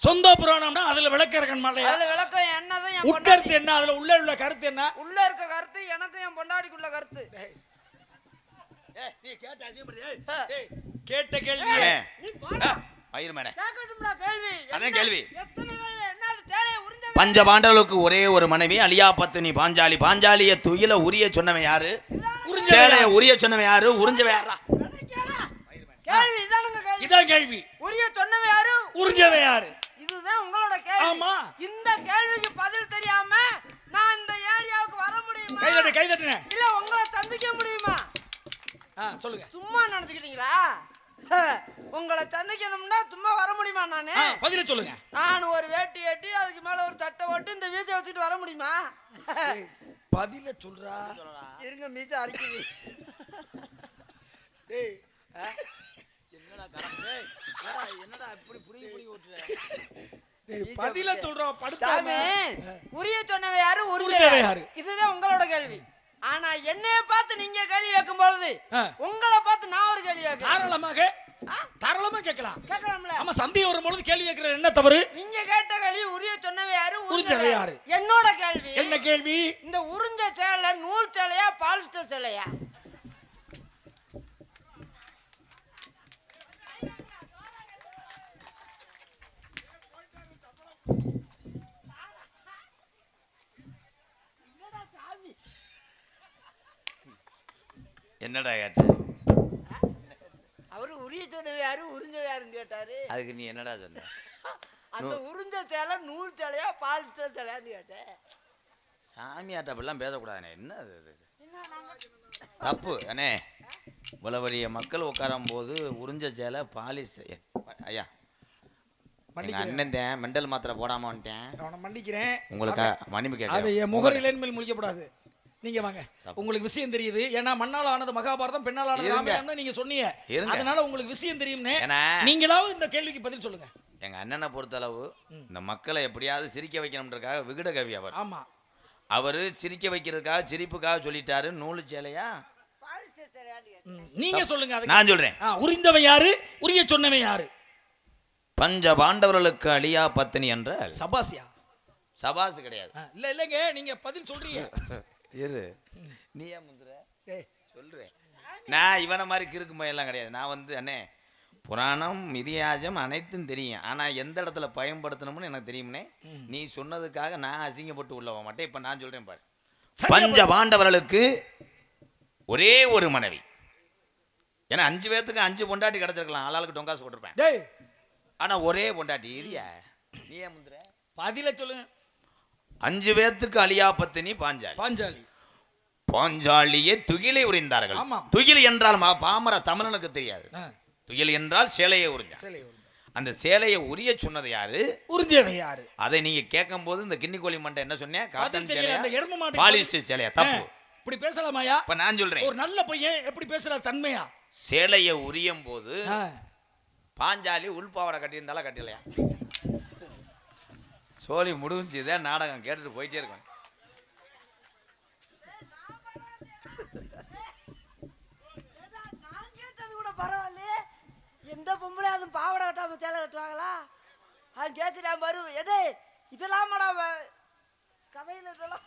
சொந்த புராணம்னா அதுல விளக்கறகன் மாலையா? அதுல விளக்கம் என்னதான் என் உட்கருத்து என்ன? அதுல உள்ள உள்ள கருத்து என்ன? உள்ள இருக்க கருத்து எனக்கு என் பொண்டாடிக்குள்ள கருத்து. ஏய், நீ கேட்ட ஏய், கேட்ட கேள்வி. ஏன்? நீ போடா. மயிர் மேனே கேட்கட்டும்டா கேள்வி. அதான் என்ன- கேள்வி. எத்தனை கேள்வி? என்னது தேலையை உறிஞ்ச பஞ்ச பாண்டவர்களுக்கு ஒரே ஒரு மனைவி அலியா பத்தினி பாஞ்சாலி. பாஞ்சாலிய துயில உரிய சொன்னவன் யாரு? சேலைய யாரு? உரிய சொன்னவன் யாரு? உறிஞ்சவன் யாரா நினைக்கிறா? கேள்வி இதானுங்க கேள்வி. இதான் கேள்வி. உரிய சொன்னவன் யாரு? உறிஞ்சவன் யாரு? இதுதான் உங்களோட கேள்வி. ஆமா. இந்த கேள்விக்கு பதில் தெரியாம நான் இந்த ஏரியாவுக்கு வர முடியுமா? கைதட்டு கைதட்டுனே இல்ல உங்களை சந்திக்க முடியுமா? ஆ சொல்லுங்க. சும்மா நினைச்சுக்கிட்டீங்களா? உங்களை சந்திக்கணும்னா சும்மா வர முடியுமா நானு? பதில சொல்லுங்க. நான் ஒரு வேட்டி ஏட்டி அதுக்கு மேல ஒரு தட்டை ஓட்டு இந்த வீச்சை வச்சுட்டு வர முடியுமா? பதில சொல்றா. இருங்க மீச்ச அரிக்குது. டேய் என்னடா இப்படி புடிங்கி புடிங்கி ஓட்டுற? டேய் பதில சொல்றா படுத்தாம. உரிய சொன்னவ யாரு? இதுதான் உங்களோட கேள்வி. ஆனா என்னைய பார்த்து நீங்க கேள்வி கேட்கும் பொழுது. உங்களை பார்த்து நான் ஒரு கேள்வி கேட்கிறேன். தாராளமாக தாராளமா கேட்கலாம். கேட்கலாம்ல. ஆமா சந்தேகம் வரும்பொழுது கேள்வி கேட்கறது என்ன தவறு? நீங்க கேட்ட கேள்வி உரிய சொன்னவ யாரு? என்னோட கேள்வி. என்ன கேள்வி? இந்த உறிஞ்ச சேலை நூல் சேலையா பாலிஸ்டர் சேலையா? என்னடா கேட்ட? அவரு உரிய சொன்னவ யாரு? உறிஞ்சவ யாருன்னு கேட்டாரு. அதுக்கு நீ என்னடா சொன்ன? அந்த உறிஞ்ச சேலை நூல் சேலையா பாலிஸ்டர் சேலையான்னு கேட்டேன் சாமியாட்ட அப்படிலாம் பேசக்கூடாதுண்ணே. என்ன அது தப்பு அண்ணே. இவ்வளவு மக்கள் உட்காரும் போது உறிஞ்ச சேலை பாலிஸ் ஏ, ஐயா. எங்க அண்ணன் தான் மெண்டல் மாத்திரை போடாம வந்துட்டேன். அவனை மன்னிக்கிறேன். உங்களுக்கு மன்னிப்பு கேட்க என் முகரிலேன் மேல் முழிக்கப்படாது. நீங்க வாங்க. உங்களுக்கு விஷயம் தெரியுது. ஏன்னா மண்ணால் ஆனது மகாபாரதம் பெண்ணால் ஆனது இருங்க. ராமாயணம்னு நீங்க சொன்னீங்க. அதனால உங்களுக்கு விஷயம் தெரியும்னே நீங்களாவது இந்த கேள்விக்கு பதில் சொல்லுங்க. எங்க அண்ணனை பொறுத்தளவு இந்த மக்களை எப்படியாவது சிரிக்க வைக்கணுன்றதுக்காக விகட கவி அவர். ஆமா. அவரு சிரிக்க வைக்கிறதுக்காக சிரிப்புக்காக சொல்லிட்டாரு. நூலு சேலையா? நீங்க சொல்லுங்க நான் சொல்றேன். உரிந்தவன் யாரு? உரிய சொன்னவன் யாரு? பஞ்ச பாண்டவர்களுக்கு அழியா பத்தினி என்றால்? சபாசியா. சபாசு கிடையாது. இல்ல இல்லைங்க நீங்க பதில் சொல்றீங்க. இரு. நீ ஏன் முந்துற ஏய், சொல்றேன். நான் இவனை மாதிரி கிறுக்கு எல்லாம் கிடையாது. நான் வந்து அண்ணே புராணம் மிதியாஜம் அனைத்தும் தெரியும். ஆனா எந்த இடத்துல பயன்படுத்தணும்னு எனக்கு தெரியும்னே நீ சொன்னதுக்காக நான் அசிங்கப்பட்டு உள்ள போக மாட்டேன். இப்ப நான் சொல்றேன் பாரு. பஞ்ச பாண்டவர்களுக்கு ஒரே ஒரு மனைவி. ஏன்னா அஞ்சு பேர்த்துக்கு அஞ்சு பொண்டாட்டி கிடைச்சிருக்கலாம். ஆளாளுக்கு டொங்காசு போட்டிருப்பேன். டேய் ஆனா ஒரே பொண்டாட்டி இரியா. நீ ஏன் முந்துற? பதில சொல்லுங்க. அஞ்சு பேர்த்துக்கு அழியா பத்தினி பாஞ்சாலி. பாஞ்சாலி. பாஞ்சாலியே துகிலை உரிந்தார்கள். துகில் என்றால் பாமர தமிழனுக்கு தெரியாது. துகில் என்றால் சேலையை உரிந்த. அந்த சேலையை உரிய சொன்னது யாரு? உறிஞ்சவன் யாரு? அதை நீங்க கேட்கும் போது இந்த கிண்ணி கோழி மண்டை என்ன சொன்னேன் காட்டன் சேலையா? பாலிஸ்டர் சேலையா? தப்பு. இப்படி பேசலாமாயா இப்ப நான் சொல்றேன். ஒரு நல்ல பையன் எப்படி பேசுற தன்மையா? சேலையை உரியும் போது பாஞ்சாலி உள்பாவடை கட்டியிருந்தாலும் கட்டலையா? சோழி முடிஞ்சுதே நாடகம் கேட்டுட்டு போயிட்டே கூட பரவாயில்லையே எந்த பொம்பளை அதுவும் பாவாடை கட்டாம சேலை கட்டுவாங்களா? அது கேட்குறேன் வரும் எது இதெல்லாம் கதையில் இதெல்லாம்.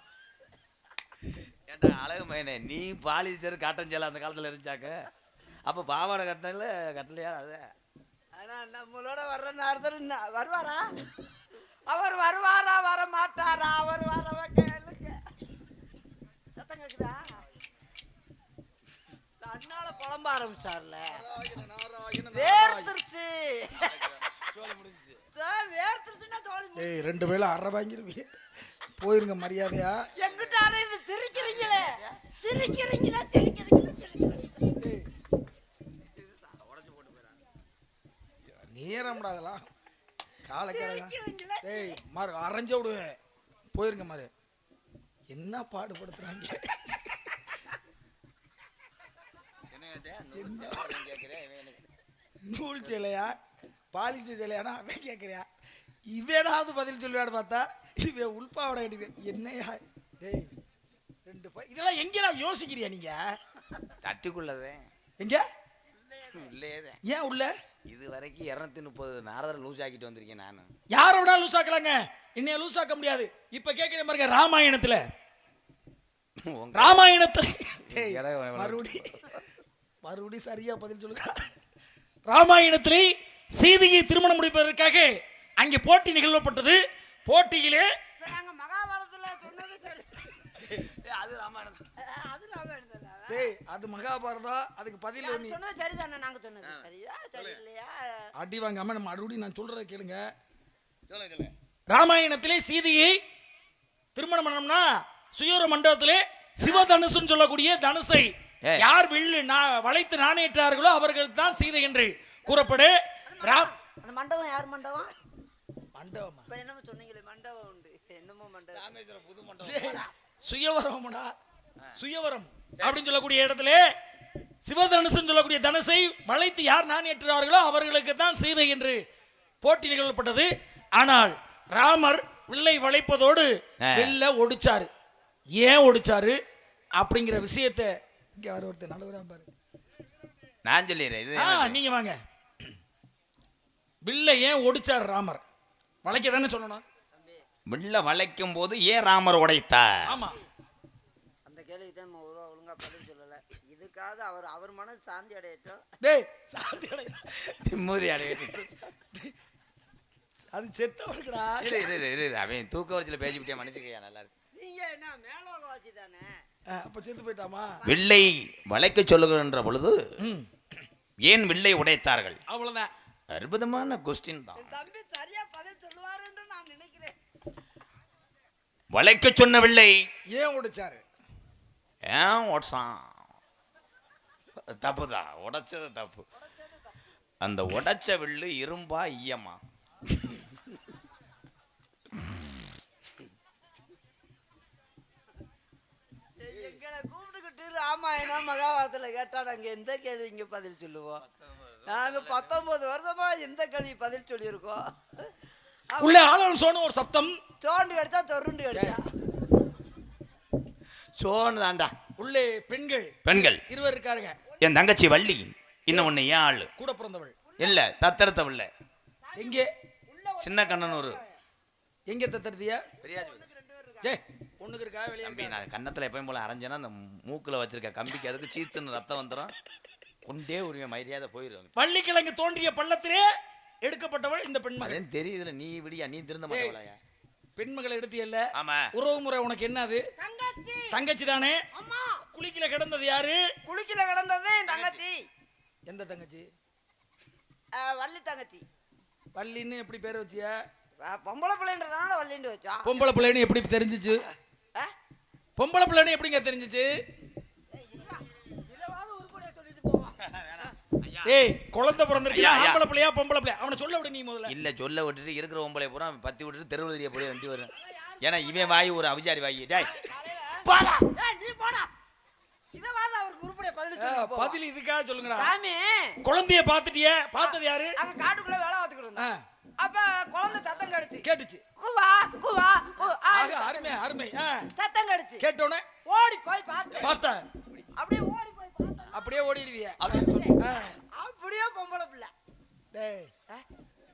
ஏண்டா அழகு மயனே நீ பாலிஸ்டர் காட்டன் சேலை அந்த காலத்துல இருந்துச்சாக்க? அப்ப பாவாடை கட்டல கட்டலையா? அது. ஆனா நம்மளோட வர்ற நேரத்தில் வருவாரா? அவர் வருவாரா வர மாட்டாரா அவர் வரவ கேளுங்க. சத்தம் கேக்குதா? அதனால புலம்ப ஆரம்பிச்சார்ல. வேர்த்துருச்சு. வேர்த்துருச்சுன்னா தோழி ஏய் ரெண்டு பேரும் அரை வாங்கிருவீங்க போயிருங்க மரியாதையா. எங்கிட்ட அரைந்து திரிக்கிறீங்களே. திரிக்கிறீங்களே திரிக்கிறீங்களே திரிக்கிறீங்களே. நேரம்டா அதெல்லாம். திரிக்கிறீங்களே டேய் மாறு அரைஞ்ச விடுவேன். போயிருங்க மாறு. என்ன பாடுபடுத்துறாங்க? நூல் சேலையா பாலிசி சேலையானா அவன் கேட்குறியா? இவனாவது பதில் சொல்லுவான்னு பார்த்தா இவன் உள்பாவடை கட்டி என்னையா? டேய் ரெண்டு பை இதெல்லாம் எங்கடா யோசிக்கிறியா நீங்க? தட்டுக்குள்ளதே எங்க? உள்ளேதே ஏன் உள்ள? இது வரைக்கும் இரநூத்தி முப்பது நாரதரை லூஸ் ஆக்கிட்டு வந்திருக்கேன் நான். யாரை விட லூஸ் ஆக்கலாங்க? என்னைய லூஸ் ஆக்க முடியாது. இப்ப கேட்கிற பாருங்க ராமாயணத்துல. ராமாயணத்துல. மறுபடி மறுபடி சரியா பதில் சொல்லுங்க. ராமாயணத்திலே சீதையை திருமணம் முடிப்பதற்காக அங்கே போட்டி நிகழ்வப்பட்டது. போட்டியிலே. அது ராமாயணம் அது ராமாயணம்? டேய் அது மகாபாரதம். அதுக்கு பதில் நீ சொன்னது? சரிதானே நாங்க சொன்னது. சரியா? சரி இல்லையா அடி வாங்காம நம்ம மறுபடியும் நான் சொல்றதை கேளுங்க. ராமாயணத்திலே சீதையை திருமணம் பண்ணோம்னா சுயோர மண்டபத்திலே சிவதனுசுன்னு சொல்லக்கூடிய தனுசை. யார் வில்லு வளைத்து நாணேற்றார்களோ அவர்கள் தான் சீதை என்று கூறப்படு. ராம் அந்த மண்டபம் யார் மண்டபம்? மண்டபமா? இப்ப என்னமோ சொன்னீங்களே மண்டபம் உண்டு. என்னமோ மண்டபம். ராமேஸ்வரம் புது மண்டபம். சுயவரம்டா. சுயவரம். அப்படின்னு சொல்லக்கூடிய இடத்துல சிவதனுசுன்னு சொல்லக்கூடிய தனுசை வளைத்து யார் நான் ஏற்றுவார்களோ அவர்களுக்கு தான் சீதை என்று போட்டி நிகழப்பட்டது ஆனால் ராமர் வில்லை வளைப்பதோடு. வில்ல ஒடிச்சாரு. ஏன் ஒடிச்சாரு அப்படிங்கிற விஷயத்தை இங்க வர ஒருத்தர் நல்லவரா பாரு. நான் சொல்லிடுறேன் இது நீங்க வாங்க. வில்லை ஏன் ஒடிச்சார் ராமர்? வளைக்க தானே சொல்லணும். வில்ல வளைக்கும் போது ஏன் ராமர் உடைத்தார்? ஆமா. அந்த கேள்விக்கு தான் ஒழுங்கா- ஒழுங்கா பதில் சொல்லல. இதுக்காவது அவர் அவர் மனசு சாந்தி அடையட்டும். டேய் சாந்தி அடைய நிம்மதி அடைய அது செத்தவனுக்குடா. இரு. அவன் தூக்க வரிசையில் பேசிவிட்டே மன்னிச்சுக்கையா நல்லா இருக்கு நீங்க என்ன தானே? அப்ப செத்து போயிட்டாமா? வில்லை வளைக்க சொல்லுகின்ற பொழுது ஏன் வில்லை உடைத்தார்கள்? அவ்வளவுதான். அற்புதமான கொஸ்டின் தான். தம்பி சரியா பதில் சொல்லுவார் என்று நான் நினைக்கிறேன். வளைக்க சொன்ன வில்லை. ஏன் உடைச்சாரு? ஏன் உடச்சான் தப்புதான் உடைச்சது தப்பு. அந்த உடைச்ச வில்லு இரும்பா ஈயமா? எங்களை கூப்பிட்டுக்கிட்டு ராமாயணம் மகாபாரதத்துல கேட்டா நாங்க எந்த கேள்விங்க பதில் சொல்லுவோம் நாங்க பத்தொன்பது வருஷமா எந்த கேள்வி பதில் சொல்லியிருக்கோம்? உள்ள ஆளுநர் சொன்ன ஒரு சப்தம். சோண்டு கடிச்சா தொருண்டு கடிச்சா. சோன்னு தாண்டா. உள்ளே பெண்கள். பெண்கள். இருவர் இருக்காருங்க. என் தங்கச்சி வள்ளி இன்னும் ஒன்று ஏன் ஆளு? கூட பிறந்தவள். இல்ல தத்தெடுத்த பிள்ளை எங்கே? சின்ன கண்ணனூர் எங்க தத்தடுத்திய? ஜே ஒண்ணுக்கு இருக்கா வெளியே தம்பி இருக்கா? நான் கன்னத்துல எப்பயும் போல அரைஞ்சேன்னா அந்த மூக்குல வச்சிருக்க கம்பிக்கு அதுக்கு சீத்துன்னு ரத்தம் வந்துடும் கொண்டே உரிமை மரியாதை போயிடும் வள்ளிக்கிழங்கு தோன்றிய பள்ளத்திலே எடுக்கப்பட்டவள் இந்த பெண்மகள். அதே தெரியுதுல நீ விடியா நீ திருந்த மாட்டவளையா பெண்மகளை எடுத்தியல்ல ஆமா. உறவு முறை உனக்கு என்னது? தங்கச்சி. தங்கச்சி தானே? அம்மா. குளிக்கல கிடந்தது யாரு? குளிக்கல கிடந்தது தங்கச்சி. எந்த தங்கச்சி? அஹ், வள்ளி தங்கச்சி. வள்ளின்னு எப்படி பேர் வச்சிய? பொம்பளை பிள்ளைன்றதுனால வள்ளின்னு வச்சா. பொம்பளை பிள்ளைன்னு எப்படி தெரிஞ்சுச்சு? பொம்பளை பிள்ளைன்னு எப்படிங்க தெரிஞ்சுச்சு? ஏய், குழந்தை பிறந்திருக்கா. ஆம்பளை பிள்ளையா பொம்பளை பிள்ளையா? அவனை சொல்ல விடு நீ முதல்ல. இல்ல சொல்ல விட்டுட்டு இருக்கிற ஒம்பளை பூரா அவன் பத்தி விட்டுட்டு தெருவில் தெரிய போய் வந்து வரும் ஏன்னா இவன் வாய் ஒரு அவிச்சாரி வாய். டேய் போடா. ஏய், நீ போடா. பதில் இதுக்காக சொல்லுங்கடா. சாமி. குழந்தைய பாத்துட்டிய பார்த்தது யாரு? அங்க காட்டுக்குள்ள வேலை பார்த்துக்கிட்டு அப்ப குழந்தை சத்தம் கடிச்சு. கேட்டுச்சு. குவா குவா கு, ஆ, ஆக அருமை அருமை. சத்தம் கடிச்சு. கேட்டோன்னே ஓடி போய் பார்த்தேன். பார்த்த அப்படியே பார்த்தேன் அப்படியே ஓடிடுவிய. அப்படியே பொம்பளை பிள்ளை. டேய்.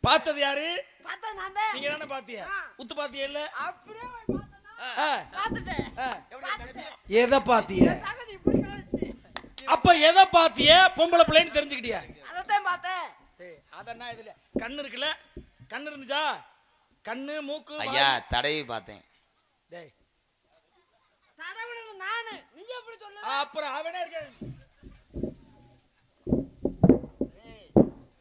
பார்த்தது யாரு? பார்த்தா நான். தான் நீங்க தானே பாத்திய. உத்து பாத்திய இல்ல? அப்படியே எதை பாத்திய அப்ப எதை பாத்திய பொம்பளை பிள்ளைன்னு தெரிஞ்சுக்கிட்டியா. அதைத்தான் பார்த்தேன். டேய் அதென்ன இதுல கண்ணு இருக்குல்ல? கண்ணு இருந்துச்சா? கண்ணு மூக்கு. ஐயா தடவி பார்த்தேன். டேய். அப்புறம் அவனே இருக்க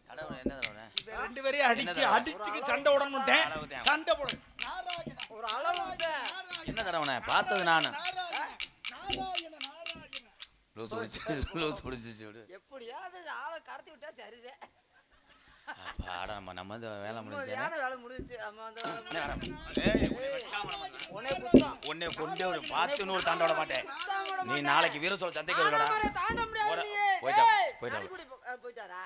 தடவை என்ன தடவை இவன் ரெண்டு பேரையும் அடிச்சு? அடிச்சுக்கு சண்டை அளவுதான். சண்டை போட ஒரு அளவு என்ன தடவை பார்த்தது நானு. லூஸ் பிடிச்சி லூஸ் பிடிச்சிச்சு விடு. எப்படியாவது ஆளை கடத்தி விட்டா சரிதே. அப்பாடா நம்ம நம்ம வந்து வேலை முடிஞ்சு வேலை முடிஞ்சுச்சு? நம்ம அந்த வேலை உன்னை உன்னை கொண்டு ஒரு பார்த்து நூறு தாண்ட விட மாட்டேன். நீ நாளைக்கு வீர சொல்ல சந்தைக்கு வருடா. ஆனமரை தாண்ட முடியாது போடா, நீ. போயிட்டா, போயிட்டாரா.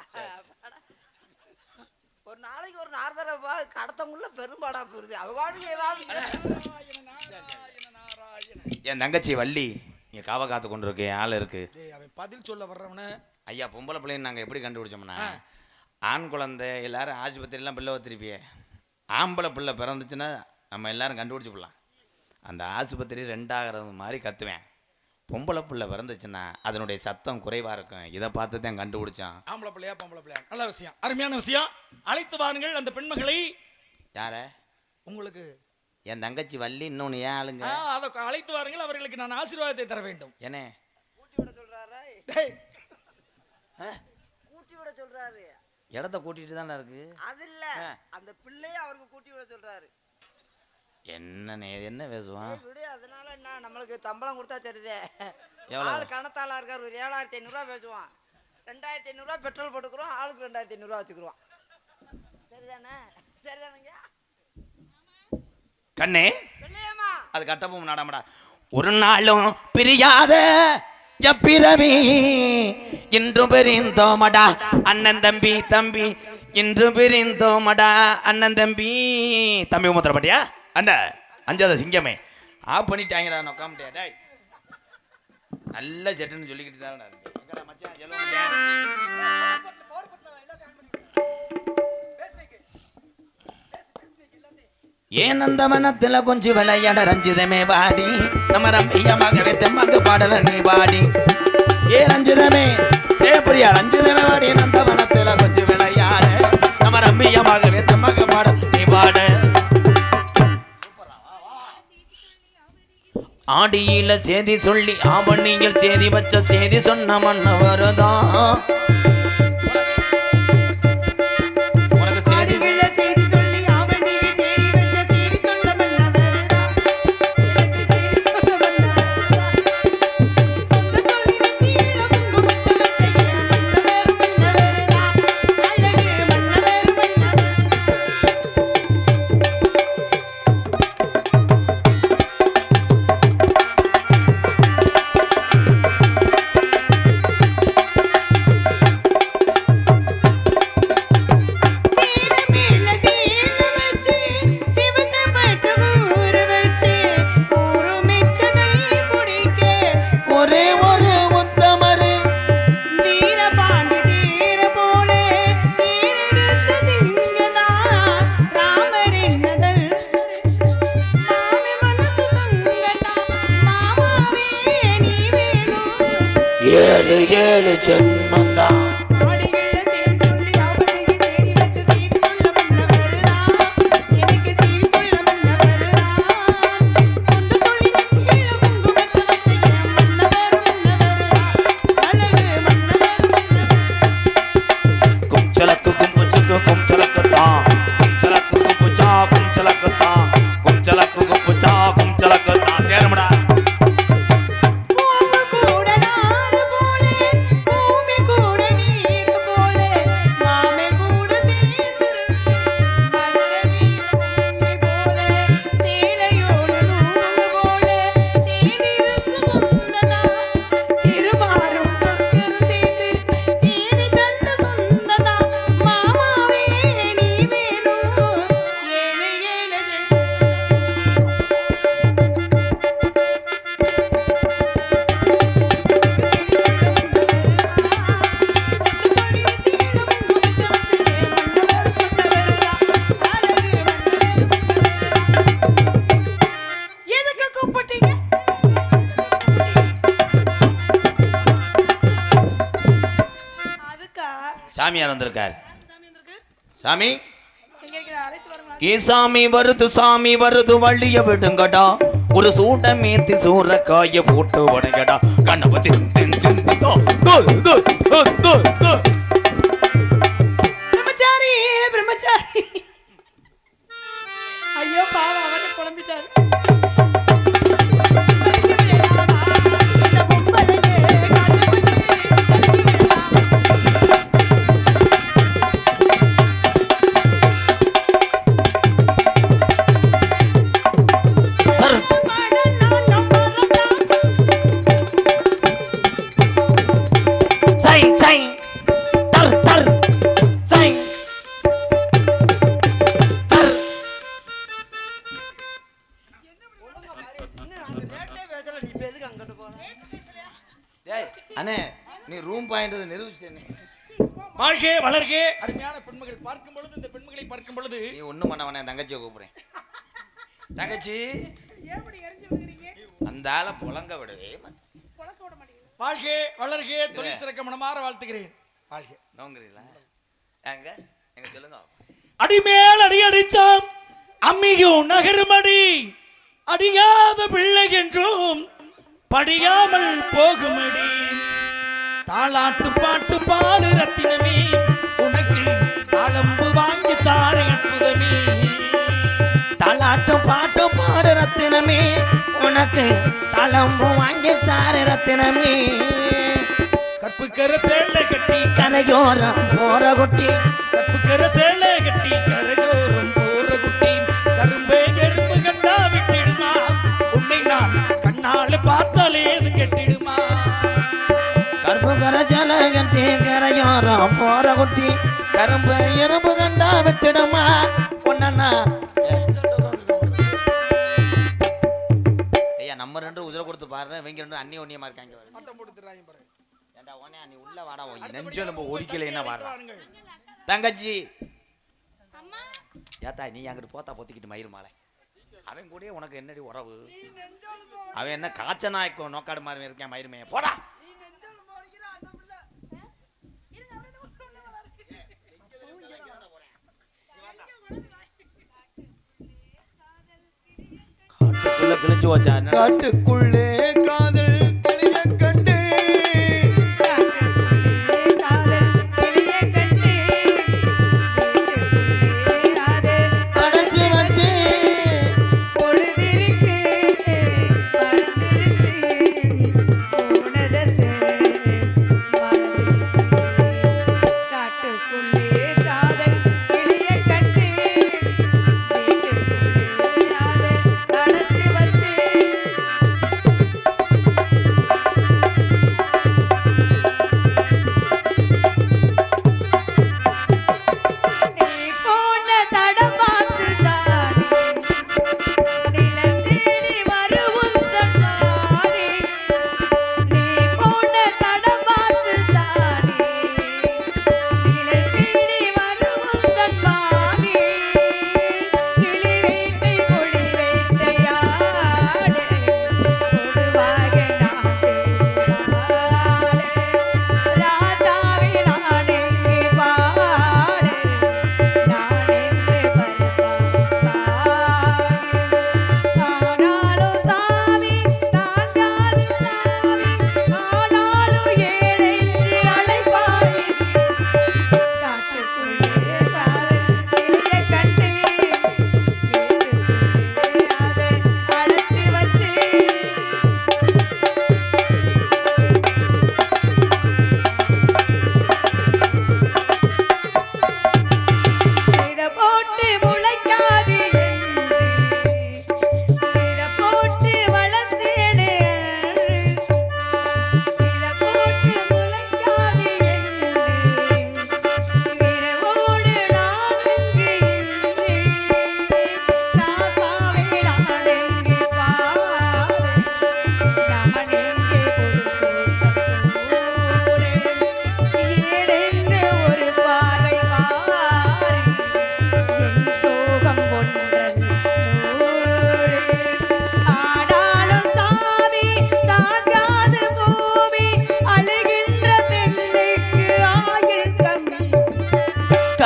ஒரு நாளைக்கு ஒரு நாலு தடவை கடத்தமுள்ள பெரும்பாடா போயிருது. அவங்க ஏதாவது நாராயணா, நாராயணா, நாராயணா. என் தங்கச்சி வள்ளி இங்க காவ காத்து கொண்டு இருக்கு ஆள் இருக்கு. அவன் பதில் சொல்ல வர்றவன. ஐயா பொம்பளை பிள்ளைன்னு நாங்கள் எப்படி கண்டுபிடிச்சோம்னா ஆண் குழந்தை எல்லாரும் ஆஸ்பத்திரிலாம் பிள்ளை வச்சிருப்பியே ஆம்பளை பிள்ளை பிறந்துச்சுன்னா நம்ம எல்லாரும் கண்டுபிடிச்சி போடலாம். அந்த ஆஸ்பத்திரி ரெண்டாகிறது மாதிரி கத்துவேன். பொம்பளை பிள்ளை பிறந்துச்சுன்னா அதனுடைய சத்தம் குறைவாக இருக்கும். இதை பார்த்து தான் கண்டுபிடிச்சான். ஆம்பளை பிள்ளையா பொம்பளை பிள்ளையா? நல்ல விஷயம். அருமையான விஷயம். அழைத்து வாருங்கள் அந்த பெண்மகளை. யார? உங்களுக்கு. என் தங்கச்சி வள்ளி இன்னொன்று ஏன் ஆளுங்க? அதை அழைத்து வாருங்கள். அவர்களுக்கு நான் ஆசீர்வாதத்தை தர வேண்டும். ஏனே கூட்டி விட சொல்றாரா? டேய், கூட்டி விட சொல்றாரு. இடத்த கூட்டிட்டு தானே இருக்கு? அது இல்ல. அந்த பிள்ளைய அவருக்கு கூட்டி விட சொல்றாரு. என்னண்ணே என்ன பேசுவான் விடு அதனால என்ன? நம்மளுக்கு சம்பளம் கொடுத்தா சரிதே. எவ்வளவு? ஆள் கணத்தாளா இருக்கார் ஒரு ஏழாயிரத்தி ஐநூறுரூவா பேசுவான். ரெண்டாயிரத்தி ஐநூறுரூவா பெட்ரோல் போட்டுக்கிறோம் ஆளுக்கு ரெண்டாயிரத்தி ஐநூறுரூவா வச்சுக்கிறோம். சரிதானே? சரிதானுங்க? கண்ணே அது கட்டவும் நாடாமடா ஒரு நாளும் பிரியாத எப்பிரவி இன்று பிரிந்தோமடா. அண்ணன் தம்பி தம்பி இன்று பிரிந்தோமடா. அண்ணன் தம்பி தம்பி முத்திரப்பட்டியா அண்ணா அஞ்சாத சிங்கமே. ஆஃப் பண்ணிட்டாங்கடா நோக்காமட்டியா டேய். நல்ல செட்டுன்னு சொல்லிக்கிட்டு தான் ஏன் அந்த மனத்துல கொஞ்சம் விளையாட ரஞ்சிதமே வாடி? நம்ம ரம்பியமாகவே தெம்மாங்க பாடல நீ வாடி. ஏ ரஞ்சிதமே? ஏ பிரியா? ரஞ்சிதமே வாடி. நந்த மனத்துல கொஞ்சம் விளையாட? நம்ம ரம்பியமாகவே தெம்மாங்க பாடல் நீ பாட ஆடியில செய்தி சொல்லி ஆவணியில் செய்தி வச்ச செய்தி சொன்ன மண்ண சாமியார் வந்திருக்கார். சாமி சாமி? வருது சாமி வருது வள்ளிய விடுங்கடா. ஒரு சூட மேத்தி சூற காய போட்டு வணங்கடா கண்ணவ நீ ஒண்ணும் பண்ண வேணாம் என் தங்கச்சியை கூப்பிடுறேன். தங்கச்சி அந்த ஆளை புலங்க விடவே மாட்டேன். வாழ்க வளர்க தொழில் சிறக்க மனமாற வாழ்த்துகிறேன். வாழ்க. நோங்குறீங்களா? எங்க எங்க சொல்லுங்க. அடிமேல் அடி அடிச்சாம் அம்மியும் நகருமடி. அடியாத பிள்ளை என்றும் படியாமல் போகுமடி. தாளாட்டு பாட்டு பாடு ரத்தினமே உனக்கு தாளம்பு வாங்கி தாரை பாடு ரத்தினமே. உனக்கு தளம்பு வாங்கி தார ரத்தினமே. கற்புக்கர சேலை கட்டி கரையோரம் போற குட்டி கற்புக்கர சேலை கட்டி கரையோரம் போற குட்டி கரும்பே எறும்பு கண்டா விட்டிடுமா? உன்னை நான் கண்ணால பார்த்தாலே இது கெட்டிடுமா? கரும்பு கரைச்சல கட்டி கரையோரம் போற குட்டி கரும்பு எறும்பு கண்டா விட்டுடுமா? பொண்ணா பாரு இவங்க ரெண்டு அண்ணி ஒன்னியமா இருக்காங்க ஏண்டா உடனே நீ உள்ள வாடா உன் நெஞ்செலும்பு ஒடிக்கல என்ன வாடா. தங்கச்சி. ஏத்தா நீ அங்கிட்டு போத்தா பொத்திக்கிட்டு மயிர் மாலை. அவன் கூடயே உனக்கு என்னடி உறவு? அவன் என்ன காய்ச்ச நாய்க்கும் நோக்காடு மாதிரி இருக்கேன் மயிர்மைய போடா. காட்டுக்குள்ள கிழிஞ்சு வச்சா என்ன? காட்டுக்குள்ளே காதல்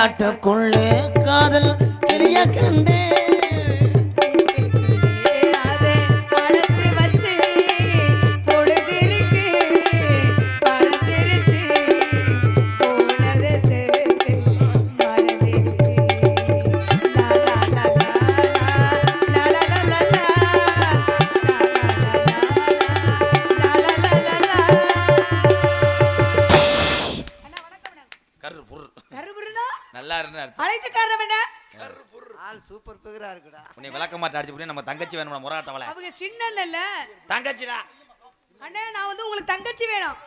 விளையாட்டுக்குள்ளே காதல் கிளிய கண்டே. தங்கச்சிடா. அண்ணா நான் வந்து உங்களுக்கு தங்கச்சி வேணும்.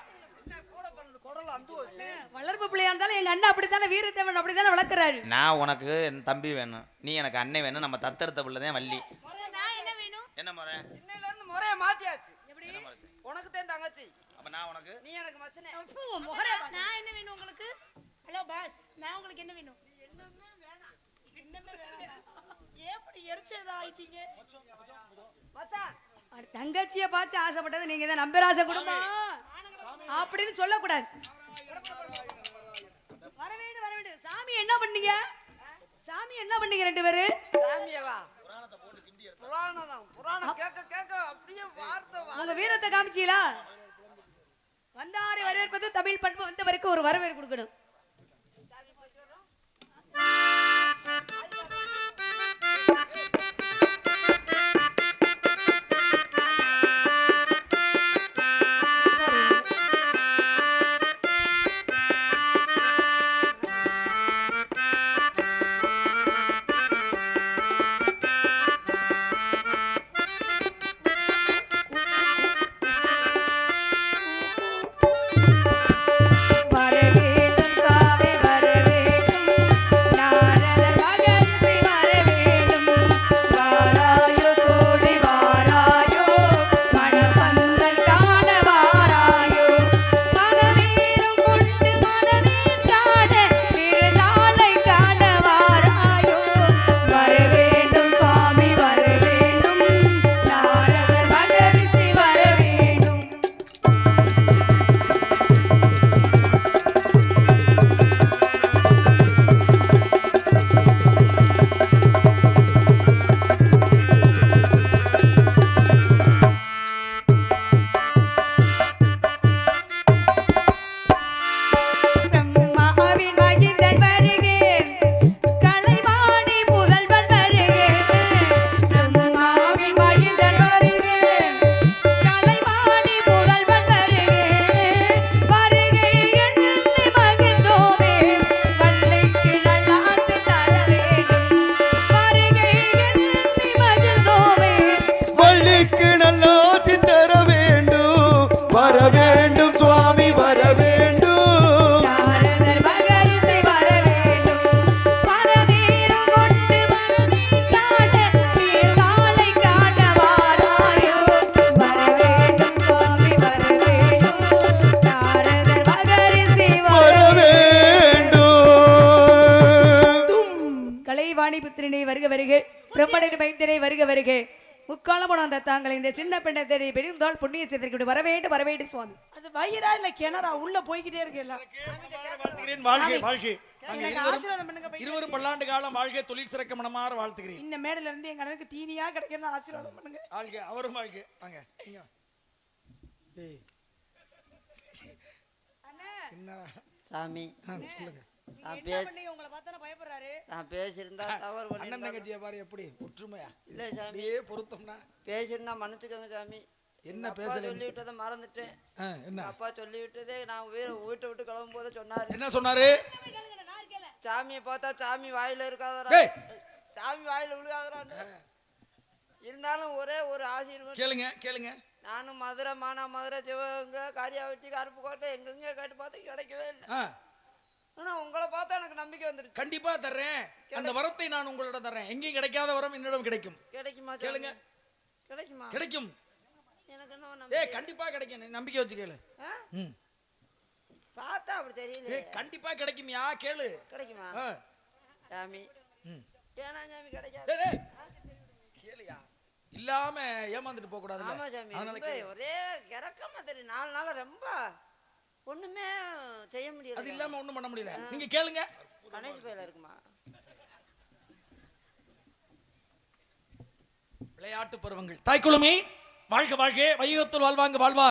வளர்ப்பு பிள்ளையா இருந்தாலும் எங்க அண்ணன் அப்படித்தானே வீரத்தேவன் அப்படித்தானே வளர்க்குறாரு. நான் உனக்கு என் தம்பி வேணும். நீ எனக்கு அண்ணன் வேணும். நம்ம தத்தெடுத்த பிள்ளை தான் வள்ளி என்ன முறை? இன்னையில இருந்து முறைய மாத்தியாச்சு. எப்படி? உனக்கு தான் தங்கச்சி. அப்ப நான் உனக்கு? நீ எனக்கு மச்சனே. முகரே நான் என்ன வேணும் உங்களுக்கு? ஹலோ பாஸ் நான் உங்களுக்கு என்ன வேணும்? எப்படி எரிச்சதா ஆயிட்டீங்க மச்சான். தங்கச்சியை பார்த்து ஆசைப்பட்டது நீங்க தான் நம்பராச குடும்பம் அப்படின்னு சொல்லக்கூடாது. வர வேண்டும் வர வேண்டும் சாமி என்ன பண்ணீங்க? சாமி என்ன பண்ணீங்க ரெண்டு பேரு? சாமியவா? புராணம் புராணம் கேட்க கேட்க அப்படியே வார்த்தை உங்க வீரத்தை காமிச்சீங்களா? வந்தாரை வரவேற்பது தமிழ் பண்பு வந்தவருக்கு ஒரு வரவேற்பு கொடுக்கணும். பெருந்தாள் புண்ணிய செய்திருக்கணும் வர வேண்டும் வர வேண்டும் சுவாமி. அது வயிறா இல்ல கிணறா? உள்ள போய்கிட்டே இருக்கு எல்லாம். வாழ்த்துகிறேன். வாழ்க வாழ்க. அங்க எனக்கு இருவரும் பல்லாண்டு காலம் வாழ்க தொழில் சிறக்க மனமாற வாழ்த்துகிறேன். இந்த மேடையில இருந்து எங்க அண்ணனுக்கு தீனியா கிடைக்கணும் ஆசீர்வாதம் பண்ணுங்க. வாழ்க அவரும் வாழ்க. வாங்க சாமி. சொல்லுங்க. நான் பேச உங்களை பார்த்தா பயப்படுறாரு. நான் பேசியிருந்தா தவறு அண்ணன் தங்கச்சியை பாரு எப்படி? ஒற்றுமையா? இல்ல சாமி. பொருத்தம்னா? பேசியிருந்தா மன்னிச்சுக்கோங்க சாமி. என்ன பேசல சொல்லி விட்டதை மறந்துட்டேன். என்ன? அப்பா சொல்லி விட்டதே நான் வீர வீட்டை விட்டு கிளம்பும் போது சொன்னாரு. என்ன சொன்னாரு? சாமியை பார்த்தா சாமி வாயில இருக்காதடா. டேய். சாமி வாயில விழுகாதடா இருந்தாலும் ஒரே ஒரு ஆசீர்வாதம். கேளுங்க கேளுங்க. நானும் மதுரை மானா மதுரை சிவகங்கை காரியாவட்டி கருப்புக்கோட்டை எங்கெங்க கேட்டு பார்த்து கிடைக்கவே இல்லை. ஆனா உங்களை பார்த்தா எனக்கு நம்பிக்கை வந்துருச்சு. கண்டிப்பா தர்றேன். அந்த வரத்தை நான் உங்களிடம் தர்றேன். எங்கேயும் கிடைக்காத வரம் என்னிடம் கிடைக்கும். கிடைக்குமா? கேளுங்க. கிடைக்குமா? கிடைக்கும். எனக்கு என்ன ஏ நம்பிக்கை? கண்டிப்பா கிடைக்கும். நம்பிக்கை வச்சு கேளு. பார்த்தா அப்படி தெரியல ஏ கண்டிப்பா கிடைக்கும்யா கேளு. கிடைக்குமா. சாமி. ஏனா சாமி கிடைக்காது. டேய். கேளுயா. இல்லாம ஏமாந்துட்டு போக கூடாதுல்ல ஆமா சாமி. அதனால. ஒரே இறக்கமா தெரியும் நாலு நாளா ரொம்ப ஒண்ணுமே செய்ய அது முடியல இல்லாம ஒண்ணும் பண்ண முடியல. நீங்க கேளுங்க. கணேஷ் பையில இருக்குமா? விளையாட்டு பருவங்கள். தாய்க்குழுமி வாழ்க வாழ்க வைகத்தில் வாழ்வாங்க வாழ்வா